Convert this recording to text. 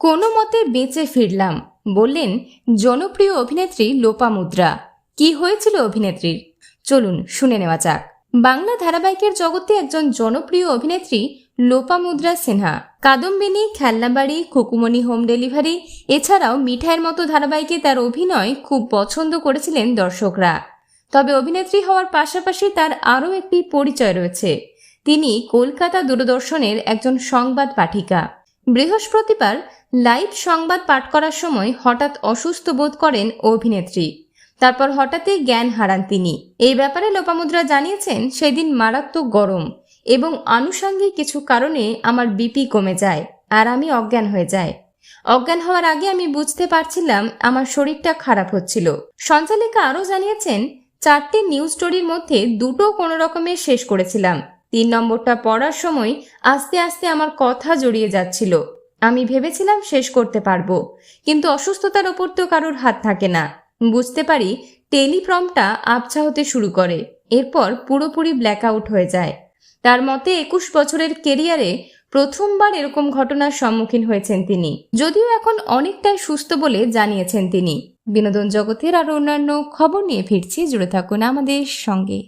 কোনো মতে বেঁচে ফিরলাম, বললেন জনপ্রিয় অভিনেত্রী লোপামুদ্রা কি হয়েছিল অভিনেত্রীর? চলুন শুনে নেওয়া যাক। বাংলা ধারাবাহিকের জগতে একজন জনপ্রিয় অভিনেত্রী লোপামুদ্রা সিনহা। কাদম্বিনী, খেলনাবাড়ি খুকুমনি হোম ডেলিভারি, এছাড়াও মিঠাইয়ের মতো ধারাবাহিকে তার অভিনয় খুব পছন্দ করেছিলেন দর্শকরা। তবে অভিনেত্রী হওয়ার পাশাপাশি তার আরও একটি পরিচয় রয়েছে। তিনি কলকাতা দূরদর্শনের একজন সংবাদ পাঠিকা। বৃহস্পতিবার লাইভ সংবাদ পাঠ করার সময় হঠাৎ অসুস্থ বোধ করেন অভিনেত্রী। তারপর হঠাৎই জ্ঞান হারান তিনি। এই ব্যাপারে লোপামুদ্রা জানিয়েছেন, সেদিন মারাত্মক গরম এবং আনুষঙ্গিক কিছু কারণে আমার বিপি কমে যায় আর আমি অজ্ঞান হয়ে যাই। অজ্ঞান হওয়ার আগে আমি বুঝতে পারছিলাম আমার শরীরটা খারাপ হচ্ছিল। সঞ্চালিকা আরও জানিয়েছেন, চারটি নিউজ স্টোরির মধ্যে দুটো কোনো রকমে শেষ করেছিলাম। তিন নম্বরটা পড়ার সময় আস্তে আস্তে আমার কথা জড়িয়ে যাচ্ছিল। আমি ভেবেছিলাম শেষ করতে পারব, কিন্তু অসুস্থতার ওপর তো কারোর হাত থাকে না। বুঝতে পারি, টেলিপ্রমটা আবছা হতে শুরু করে, এরপর পুরোপুরি ব্ল্যাকআউট হয়ে যায়। তার মতে একুশ বছরের কেরিয়ারে প্রথমবার এরকম ঘটনার সম্মুখীন হয়েছেন তিনি, যদিও এখন অনেকটাই সুস্থ বলে জানিয়েছেন তিনি। বিনোদন জগতের আর অন্যান্য খবর নিয়ে ফিরছি, জুড়ে থাকুন আমাদের সঙ্গে।